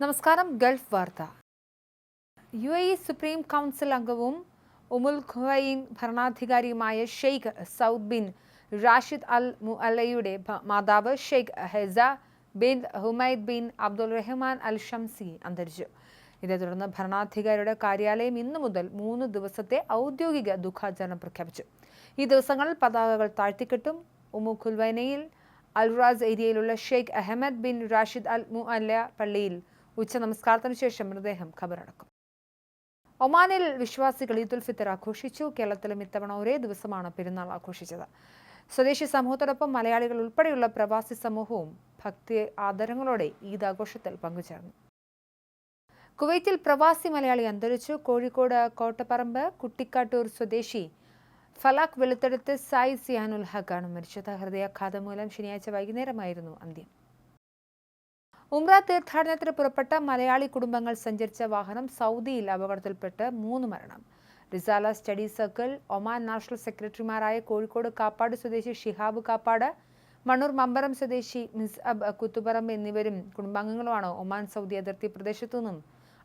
നമസ്കാരം ഗൾഫ് വാർത്ത. U A supreme council അംഗവും ഉമുൽ Quwain ഭരണാധികാരിയുമായ Sheikh Saud bin Rashid Al മുഅല്ലയുടെ അലയുടെ മാതാവ് Sheikh Hessa bin Humaid bin Abdul Rahman Al Shamsi അന്തരിച്ചു. ഇതേ തുടർന്ന് ഭരണാധികാരിയുടെ കാര്യാലയം ഇന്നു മുതൽ മൂന്ന് ദിവസത്തെ ഔദ്യോഗിക ദുഃഖാചരണം പ്രഖ്യാപിച്ചു. ഈ ദിവസങ്ങളിൽ പതാകകൾ താഴ്ത്തിക്കെട്ടും ഉമു ഖുൽവൈനയിൽ അൽറാസ് ഏരിയയിലുള്ള Sheikh Ahmed bin Rashid Al Mualla പള്ളിയിൽ ഉച്ച നമസ്കാരത്തിനു ശേഷം മൃതദേഹം ഖബറടക്കും. ഒമാനിൽ വിശ്വാസികൾ ഈദുൽ ഫിത്തർ ആഘോഷിച്ചു. കേരളത്തിലും ഇത്തവണ ഒരേ ദിവസമാണ് പെരുന്നാൾ ആഘോഷിച്ചത്. സ്വദേശി സമൂഹത്തോടൊപ്പം മലയാളികൾ ഉൾപ്പെടെയുള്ള പ്രവാസി സമൂഹവും ഭക്തി ആദരങ്ങളോടെ ഈദ് ആഘോഷത്തിൽ പങ്കുചേർന്നു. കുവൈത്തിൽ പ്രവാസി മലയാളി അന്തരിച്ചു. കോഴിക്കോട് കോട്ടപ്പറമ്പ് കുട്ടിക്കാട്ടൂർ സ്വദേശി ഫലാഖ് വെളുത്തെടുത്ത് സായി സിയാനുൽ ഹഖാണ് മരിച്ചത്. ഹൃദയാഘാതം മൂലം ശനിയാഴ്ച വൈകുന്നേരമായിരുന്നു അന്ത്യം. ഉംറ തീർത്ഥാടനത്തിന് പുറപ്പെട്ട മലയാളി കുടുംബങ്ങൾ സഞ്ചരിച്ച വാഹനം സൗദിയിൽ അപകടത്തിൽപ്പെട്ട് മൂന്ന് മരണം. Risala study circle Oman national സെക്രട്ടറിമാരായ കോഴിക്കോട് കാപ്പാട് സ്വദേശി ഷിഹാബ് കാപ്പാട് മണ്ണൂർ മമ്പറം സ്വദേശി മിസ് അബ് കുത്തുപറമ്പ് എന്നിവരും കുടുംബാംഗങ്ങളുമാണ് ഒമാൻ സൗദി അതിർത്തി പ്രദേശത്തു നിന്നും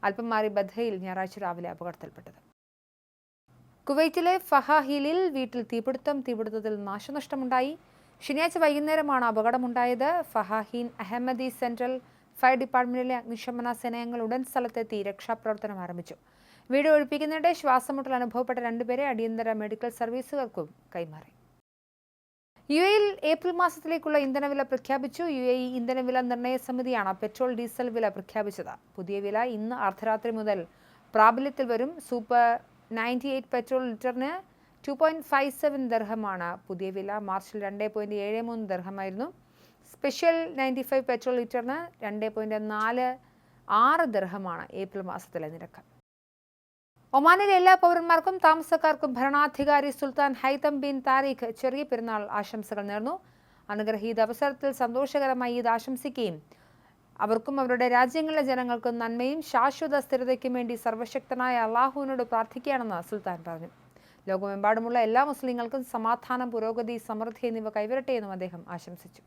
അല്പം മാറി ബദ്ധയിൽ ഞായറാഴ്ച രാവിലെ അപകടത്തിൽപ്പെട്ടത്. കുവൈറ്റിലെ ഫഹാഹിലിൽ വീട്ടിൽ തീപിടുത്തം തീപിടുത്തത്തിൽ നാശനഷ്ടമുണ്ടായി. ശനിയാഴ്ച വൈകുന്നേരമാണ് അപകടമുണ്ടായത്. ഫഹാഹീൻ അഹമ്മദി സെൻട്രൽ ഫയർ ഡിപ്പാർട്ട്മെന്റിലെ അഗ്നിശമന സേനയങ്ങൾ ഉടൻ സ്ഥലത്തെത്തി രക്ഷാപ്രവർത്തനം ആരംഭിച്ചു. വീട് ഒഴിപ്പിക്കുന്നതിനിടെ ശ്വാസമുട്ടൽ അനുഭവപ്പെട്ട രണ്ടുപേരെ അടിയന്തര മെഡിക്കൽ സർവീസുകൾക്കും കൈമാറി. യു എയിൽ ഏപ്രിൽ മാസത്തിലേക്കുള്ള ഇന്ധനവില പ്രഖ്യാപിച്ചു. യു എ ഇന്ധനവില നിർണയ സമിതിയാണ് പെട്രോൾ ഡീസൽ വില പ്രഖ്യാപിച്ചത്. പുതിയ വില ഇന്ന് അർദ്ധരാത്രി മുതൽ പ്രാബല്യത്തിൽ വരും. സൂപ്പർ നയന്റി എയ്റ്റ് പെട്രോൾ ലിറ്ററിന് ടു പോയിന്റ് ഫൈവ് സെവൻ ദർഹമാണ് പുതിയ വില. മാർച്ചിൽ രണ്ട് പോയിന്റ് ഏഴ് മൂന്ന് ദർഹമായിരുന്നു. സ്പെഷ്യൽ നയന്റി ഫൈവ് പെട്രോൾ ലിറ്ററിന് രണ്ട് പോയിന്റ് നാല് ആറ് ദർഹമാണ് ഏപ്രിൽ മാസത്തിലെ നിരക്ക്. ഒമാനിലെ എല്ലാ പൗരന്മാർക്കും താമസക്കാർക്കും ഭരണാധികാരി സുൽത്താൻ ഹൈതം ബിൻ താരിഖ് ചെറിയ പെരുന്നാൾ ആശംസകൾ നേർന്നു. അനുഗ്രഹീത അവസരത്തിൽ സന്തോഷകരമായി ഈദ് ആശംസിക്കുകയും അവർക്കും അവരുടെ രാജ്യങ്ങളിലെ ജനങ്ങൾക്കും നന്മയും ശാശ്വത സ്ഥിരതയ്ക്കും വേണ്ടി സർവശക്തനായ അള്ളാഹുവിനോട് പ്രാർത്ഥിക്കുകയാണെന്ന് സുൽത്താൻ പറഞ്ഞു. ലോകമെമ്പാടുമുള്ള എല്ലാ മുസ്ലിങ്ങൾക്കും സമാധാനം പുരോഗതി സമൃദ്ധി എന്നിവ കൈവരട്ടെ എന്നും അദ്ദേഹം ആശംസിച്ചു.